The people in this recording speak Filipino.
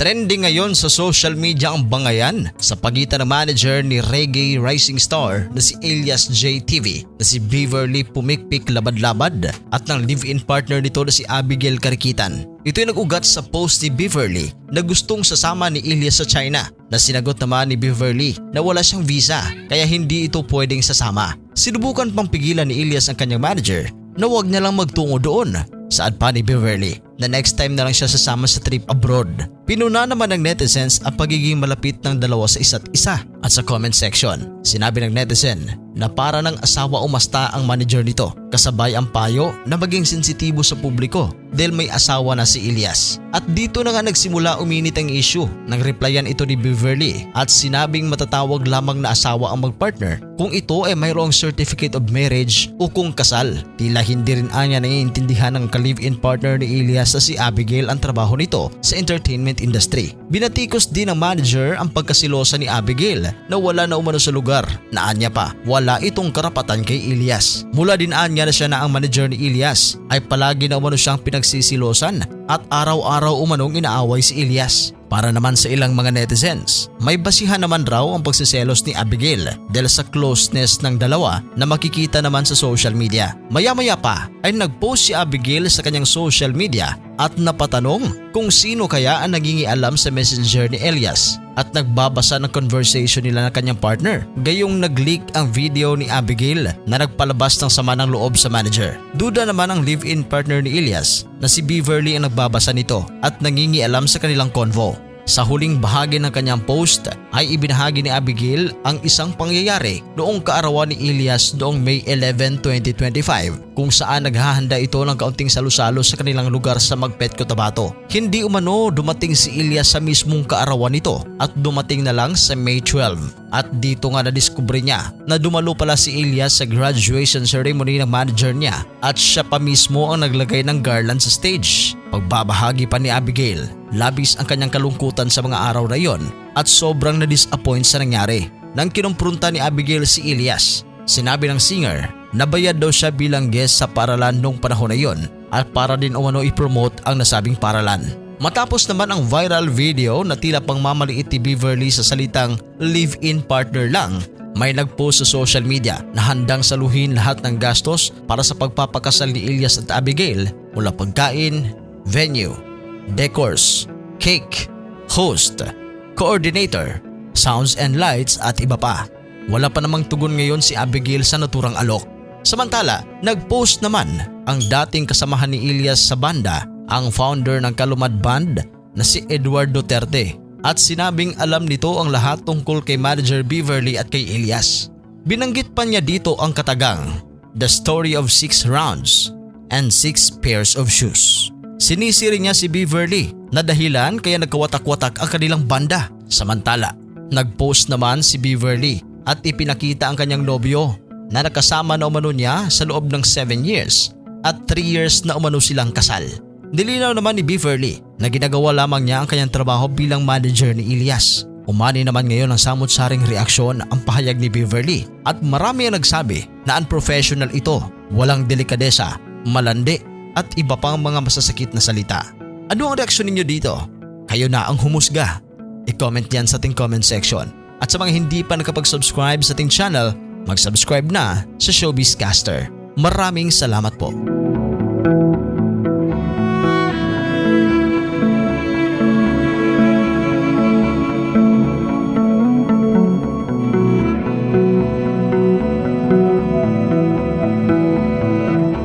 Trending ngayon sa social media ang bangayan sa pagitan ng manager ni reggae rising star na si Elias JTV na si Beverly Pumikpik Labad-Labad at ng live-in partner nito na si Abigail Karikitan. Ito ay nag-ugat sa post ni Beverly na gustong sasama ni Elias sa China na sinagot naman ni Beverly na wala siyang visa kaya hindi ito pwedeng sasama. Sinubukan pang pigilan ni Elias ang kanyang manager na huwag niya lang magtungo doon Saad pa ni Beverly na next time na lang siya sasama sa trip abroad. Pinuna naman ng netizens ang pagiging malapit ng dalawa sa isa't isa. At sa comment section, sinabi ng netizen na para ng asawa umasta ang manager nito kasabay ang payo na maging sensitibo sa publiko dahil may asawa na si Elias. At dito na nga nagsimula uminit ang issue nang replyan ito ni Beverly at sinabing matatawag lamang na asawa ang magpartner kung ito ay mayroong certificate of marriage o kung kasal. Tila hindi rin anya naiintindihan ng live-in partner ni Elias na si Abigail ang trabaho nito sa entertainment industry. Binatikos din ng manager ang pagkasilosa ni Abigail na wala na umano sa lugar na anya pa wala itong karapatan kay Elias. Mula din anya na siya na ang manager ni Elias ay palagi na umano siyang pinagsisilosan at araw-araw umanong inaaway si Elias. Para naman sa ilang mga netizens, may basihan naman raw ang pagsiselos ni Abigail dahil sa closeness ng dalawa na makikita naman sa social media. Maya-maya pa ay nagpost si Abigail sa kanyang social media at napatanong kung sino kaya ang nangingialam sa messenger ni Elias at nagbabasa ng conversation nila ng kanyang partner. Gayong nag-leak ang video ni Abigail na nagpalabas ng sama ng loob sa manager. Duda naman ang live-in partner ni Elias na si Beverly ang nagbabasa nito at nangingialam sa kanilang convo. Sa huling bahagi ng kanyang post ay ibinahagi ni Abigail ang isang pangyayari noong kaarawan ni Elias noong May 11, 2025 kung saan naghahanda ito ng kaunting salusalo sa kanilang lugar sa Magpet, Cotabato. Hindi umano dumating si Elias sa mismong kaarawan nito at dumating na lang sa May 12 at dito nga nadiskubre niya na dumalo pala si Elias sa graduation ceremony ng manager niya at siya pa mismo ang naglagay ng garland sa stage. Pagbabahagi pa ni Abigail, labis ang kanyang kalungkutan sa mga araw na iyon at sobrang na-disappoint sa nangyari. Nang kinumprunta ni Abigail si Elias, sinabi ng singer na bayad daw siya bilang guest sa paralan noong panahon na iyon at para din umano i-promote ang nasabing paralan. Matapos naman ang viral video na tila pang mamaliit ni Beverly sa salitang live-in partner lang, may nagpost sa social media na handang saluhin lahat ng gastos para sa pagpapakasal ni Elias at Abigail mula pagkain, venue, decors, cake, host, coordinator, sounds and lights at iba pa. Wala pa namang tugon ngayon si Abigail sa naturang alok. Samantala, nag-post naman ang dating kasamahan ni Elias sa banda, ang founder ng Kalumad Band na si Edward Duterte at sinabing alam nito ang lahat tungkol kay Manager Beverly at kay Elias. Binanggit pa niya dito ang katagang, The Story of Six Rounds and Six Pairs of Shoes. Sinisiri niya si Beverly na dahilan kaya nagkawatak-watak ang kanilang banda. Samantala, nagpost naman si Beverly at ipinakita ang kanyang nobyo na nakasama na umano niya sa loob ng 7 years at 3 years na umano silang kasal. Nilinaw naman ni Beverly na ginagawa lamang niya ang kanyang trabaho bilang manager ni Elias. Umani naman ngayon ang samot-saring reaksyon ang pahayag ni Beverly at marami ang nagsabi na unprofessional ito, walang delikadesa, malandi at iba pang mga masasakit na salita. Ano ang reaksyon ninyo dito? Kayo na ang humusga. I-comment yan sa ating comment section. At sa mga hindi pa nakapag-subscribe sa ating channel, mag-subscribe na sa Showbiz Caster. Maraming salamat po.